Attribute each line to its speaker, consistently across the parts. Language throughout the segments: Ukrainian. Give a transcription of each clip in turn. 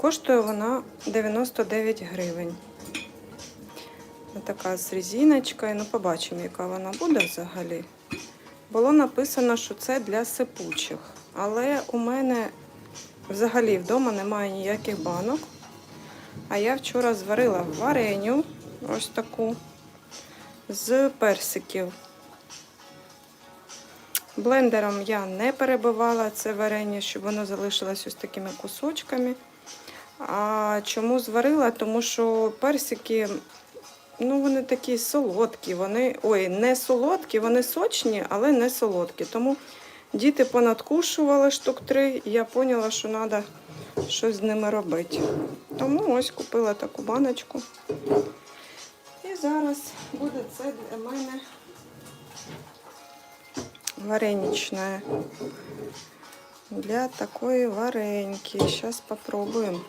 Speaker 1: Коштує вона 99 гривень. Така з резиночкою. Ну, побачимо, яка вона буде взагалі. Було написано, що це для сипучих. Але у мене взагалі вдома немає ніяких банок. А я вчора зварила вареню, ось таку, з персиків. Блендером я не перебивала це варення, щоб воно залишилось ось такими кусочками. А чому зварила? Тому що персики, ну вони такі солодкі, вони, ой, не солодкі, вони сочні, але не солодкі. Тому діти понадкушували штук три, і я поняла, що треба щось з ними робити. Тому ось купила таку баночку. І зараз буде це для мене вареничне. Для такої вареньки. Зараз попробуємо,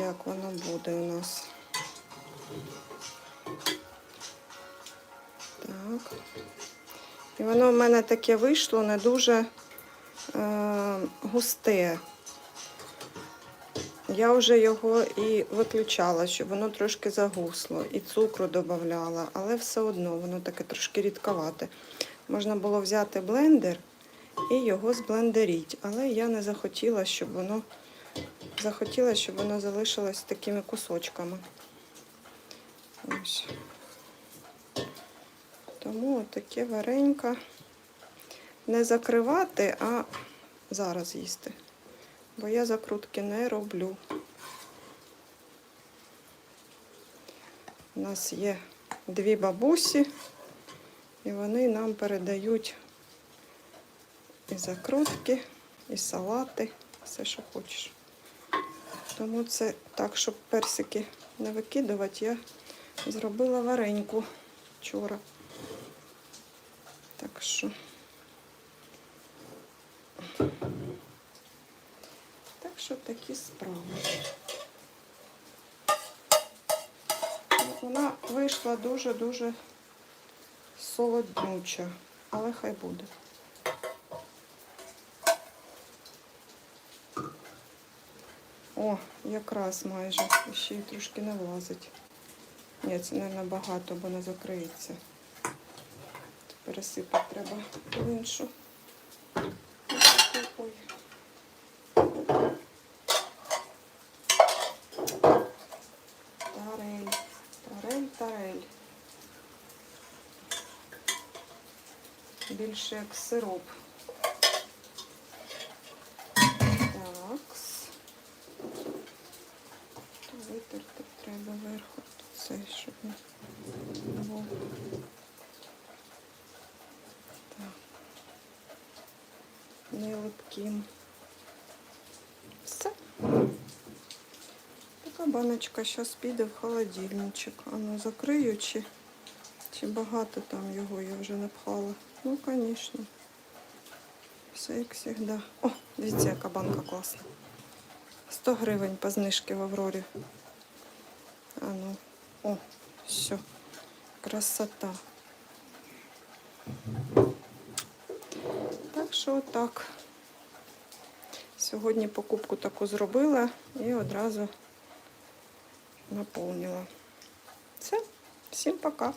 Speaker 1: як воно буде у нас. Так. І воно в мене таке вийшло не дуже е, густе. Я вже його і виключала, щоб воно трошки загусло, і цукру додавала, але все одно воно таке трошки рідковате. Можна було взяти блендер і його зблендеріть, але я не захотіла, щоб воно захотіла, щоб воно залишилось такими кусочками. Ось. Тому таке варенька не закривати, а зараз їсти. Бо я закрутки не роблю. У нас є дві бабусі, і вони нам передають і закрутки, і салати, все, що хочеш. Тому це так, щоб персики не викидувати, я зробила вареньку вчора. Так що. Так що такі справи. Вона вийшла дуже-дуже солоднюча, але хай буде. О, якраз майже. Ще й трошки не влазить. Ні, це не набагато, бо не закриється. Пересипати треба в іншу. Ой. Тарель, тарель, тарель. Більше як сироп. Витерти треба верху це, щоб не було. Так. Не липким. Все. Така баночка зараз піде в холодильничок. А ну закрию чи, чи багато там його я вже напхала. Ну, звісно. Все як завжди. О, дивіться, яка банка класна. 100 гривень по знижці в Аврорі. А ну, о, все. Красота. Так що так. Сьогодні покупку таку зробила і одразу наповнила. Все, всім пока.